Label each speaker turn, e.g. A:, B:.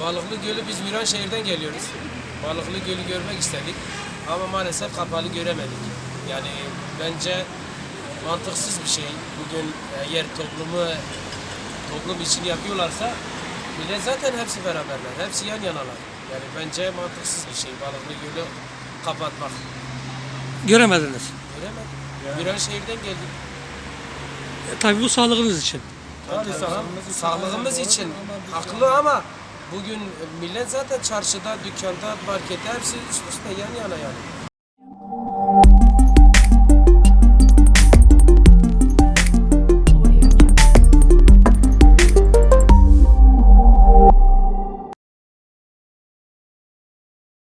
A: Balıklı Gölü biz Viranşehir'den geliyoruz. Balıklı Gölü görmek istedik ama maalesef kapalı göremedik. Yani bence mantıksız bir şey. Bugün eğer toplumu toplum için yapıyorlarsa millet zaten hepsi beraberler. Hepsi yan yanalar. Yani bence mantıksız bir şey Balıklı Gölü kapatmak.
B: Göremediniz.
A: Göremedik. Viranşehir'den geldik.
B: E, tabii bu sağlığınız için.
A: Tabii sağlığımız için haklı ama bugün millet zaten çarşıda, dükkanda, markette hepsi üst üste yan yana yani.